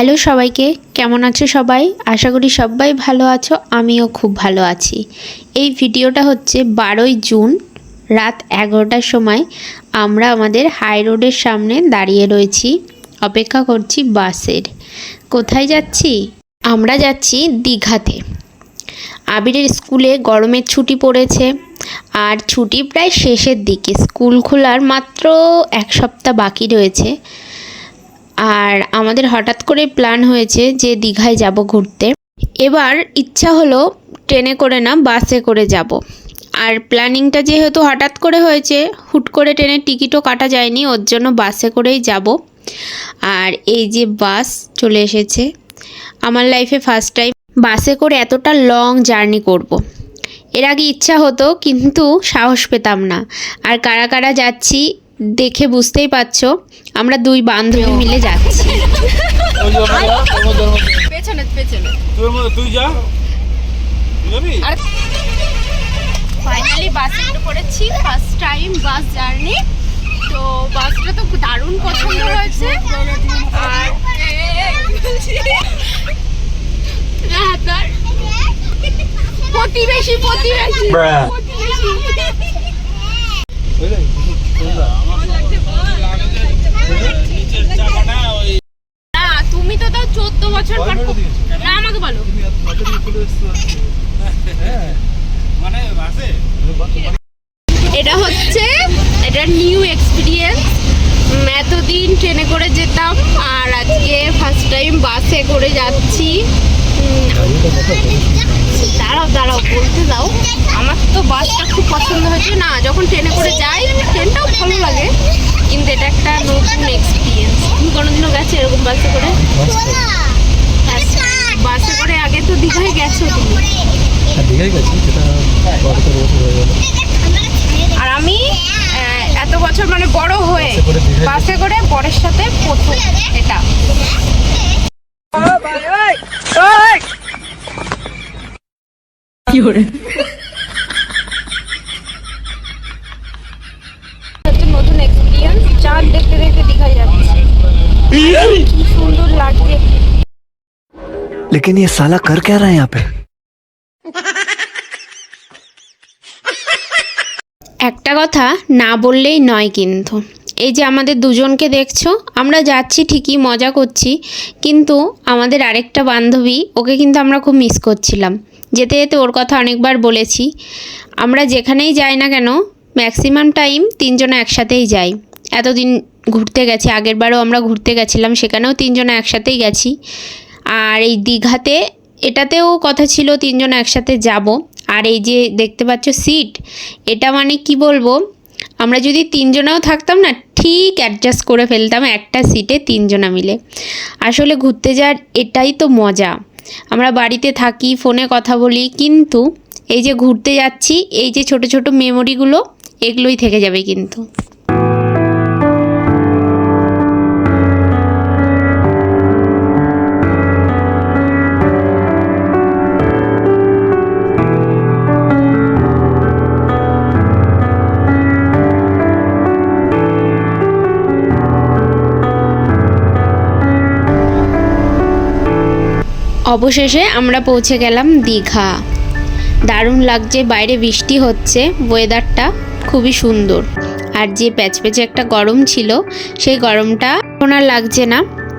Hello সবাইকে, কেমন আছো সবাই? আশা করি সবাই ভালো আছো, আমিও খুব ভালো আছি। এই ভিডিওটা হচ্ছে বারোই জুন, রাত এগারোটার সময় আমরা আমাদের হাই রোডের সামনে দাঁড়িয়ে রয়েছি, অপেক্ষা করছি বাসের। কোথায় যাচ্ছি? আমরা যাচ্ছি দীঘাতে। আবিরের স্কুলে গরমের ছুটি পড়েছে, আর ছুটি প্রায় শেষের দিকে। স্কুল খোলার মাত্র এক সপ্তাহ বাকি রয়েছে। আর আমাদের হঠাৎ করে প্ল্যান হয়েছে যে দীঘায় যাব ঘুরতে। এবার ইচ্ছা হলো ট্রেনে করে না, বাসে করে যাব। আর প্ল্যানিংটা যেহেতু হঠাৎ করে হয়েছে, হুট করে ট্রেনের টিকিটও কাটা যায়নি, ওর জন্য বাসে করেই যাব। আর এই যে বাস চলে এসেছে, আমার লাইফে ফার্স্ট টাইম বাসে করে এতটা লং জার্নি করব। এর আগে ইচ্ছা হতো, কিন্তু সাহস পেতাম না। আর কারা কারা যাচ্ছি দেখে বুঝতেই পারছ আমরা দুই বান্ধবী মিলে যাচ্ছি। ফাইনালি বাসে উঠে পড়েছি ফার্স্ট টাইম বাস জার্নি তো বাসটা তো দারুণ পছন্দ হয়েছে। আর প্রতিবেশী প্রতিবেশী। প্রতিবেশী। তুমি তো তাও চোদ্দ বছর না আমাকে বলো। মানে এটা হচ্ছে এটা নিউ এক্সপিরিয়েন্স এতদিন ট্রেনে করে যেতাম আর আজকে ফার্স্ট টাইম বাসে করে যাচ্ছি। দাঁড়াও দাঁড়াও বলতে দাও। আমার তো বাসটা খুব পছন্দ হয়েছে। না যখন ট্রেনে করে যাই ট্রেনটাও ভালো লাগে কিন্তু এটা একটা নতুন এক্সপিরিয়েন্স তুমি কোনোদিনও গেছো এরকম বাসে করে? বাসে করে আগে তো দীঘায় গেছো তুমি। দীঘাই গেছি সেটা বছর হয়ে গেল। আর আমি আহ, এত বছর মানে বড় হয়ে বাসে করে বরের সাথে প্রথম এটা। হচ্ছে নতুন এক্সপিরিয়েন্স চাঁদ দেখতে দেখতে দীঘায় যাচ্ছে কি সুন্দর লাগছে लेकिन ये साला कर क्या रहा है यहाँ पे একটা কথা না বললেই নয় কিন্তু এই যে আমাদের দুজনকে দেখছো আমরা যাচ্ছি ঠিকই মজা করছি কিন্তু আমাদের আরেকটা বান্ধবী ওকে কিন্তু আমরা খুব মিস করছিলাম যেতে যেতে ওর কথা অনেকবার বলেছি আমরা যেখানেই যাই না কেন ম্যাক্সিমাম টাইম তিনজনে একসাথেই যাই এতদিন ঘুরতে গেছি, আগের বারও আমরা ঘুরতে গেছিলাম, সেখানেও তিনজনে একসাথেই গেছি। আর এই দীঘাতে, এটাতেও কথা ছিল তিনজন একসাথে যাব। আর এই যে দেখতে পাচ্ছ সিট, এটা মানে কি বলব, আমরা যদি তিনজনেও থাকতাম না, ঠিক অ্যাডজাস্ট করে ফেলতাম একটা সিটে তিনজনা মিলে। আসলে ঘুরতে যাওয়ার এটাই তো মজা। আমরা বাড়িতে থাকি, ফোনে কথা বলি, কিন্তু এই যে ঘুরতে যাচ্ছি, এই যে ছোট ছোট মেমোরিগুলো এগুলোই থেকে যাবে কিন্তু। অবশেষে আমরা পৌঁছে গেলাম দীঘা। দারুণ লাগছে, বাইরে বৃষ্টি হচ্ছে ওয়েদারটা খুবই সুন্দর। আর যে প্যাচপ্যাচে একটা গরম ছিল, সেই গরমটা এখন আর লাগছে না।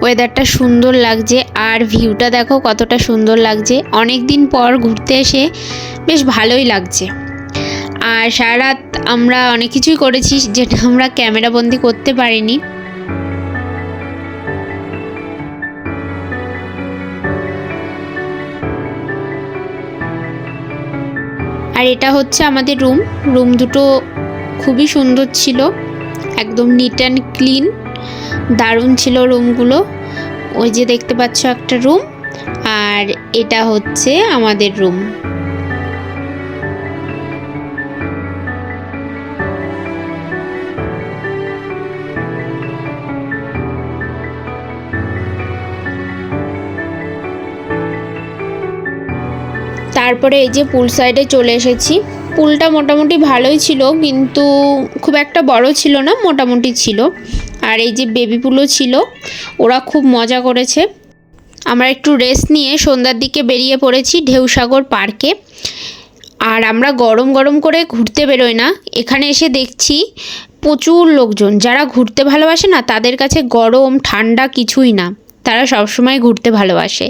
ওয়েদারটা সুন্দর লাগছে, আর ভিউটা দেখো কতটা সুন্দর লাগছে। অনেক দিন পর ঘুরতে এসে বেশ ভালোই লাগছে। আর সারা রাত আমরা অনেক কিছুই করেছি, যেটা আমরা ক্যামেরাবন্দি করতে পারিনি। আর এটা হচ্ছে আমাদের রুম। রুম দুটো খুবই সুন্দর ছিল, একদম নিট অ্যান্ড ক্লিন দারুণ ছিল রুমগুলো। ওই যে দেখতে পাচ্ছ একটা রুম, আর এটা হচ্ছে আমাদের রুম। তারপরে এই যে পুল সাইডে চলে এসেছি। পুলটা মোটামুটি ভালোই ছিল, কিন্তু খুব একটা বড় ছিল না, মোটামুটি ছিল। আর এই যে বেবি পুলও ছিল, ওরা খুব মজা করেছে। আমরা একটু রেস্ট নিয়ে সন্ধ্যার দিকে বেরিয়ে পড়েছি ঢেউসাগর পার্কে আর আমরা গরম গরম করে ঘুরতে বেরোই না। এখানে এসে দেখছি প্রচুর লোকজন, যারা ঘুরতে ভালোবাসে না, তাদের কাছে গরম, ঠান্ডা কিছুই না। তারা সবসময় ঘুরতে ভালোবাসে।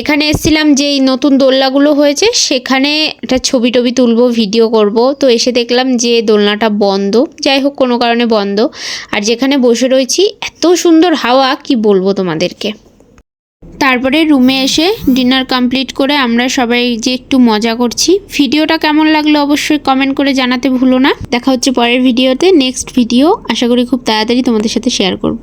এখানে এসেছিলাম যে এই নতুন দোলনাগুলো হয়েছে, সেখানে একটা ছবি টবি তুলবো, ভিডিও করব। তো এসে দেখলাম যে দোলনাটা বন্ধ। যাই হোক, কোনো কারণে বন্ধ। আর যেখানে বসে রয়েছি, এত সুন্দর হাওয়া, কি বলব তোমাদেরকে। তারপরে রুমে এসে ডিনার কমপ্লিট করে আমরা সবাই যে একটু মজা করছি। ভিডিওটা কেমন লাগল অবশ্যই কমেন্ট করে জানাতে ভুলো না। দেখা হচ্ছে পরের ভিডিওতে, নেক্সট ভিডিও। আশা করি খুব তাড়াতাড়ি তোমাদের সাথে শেয়ার করব।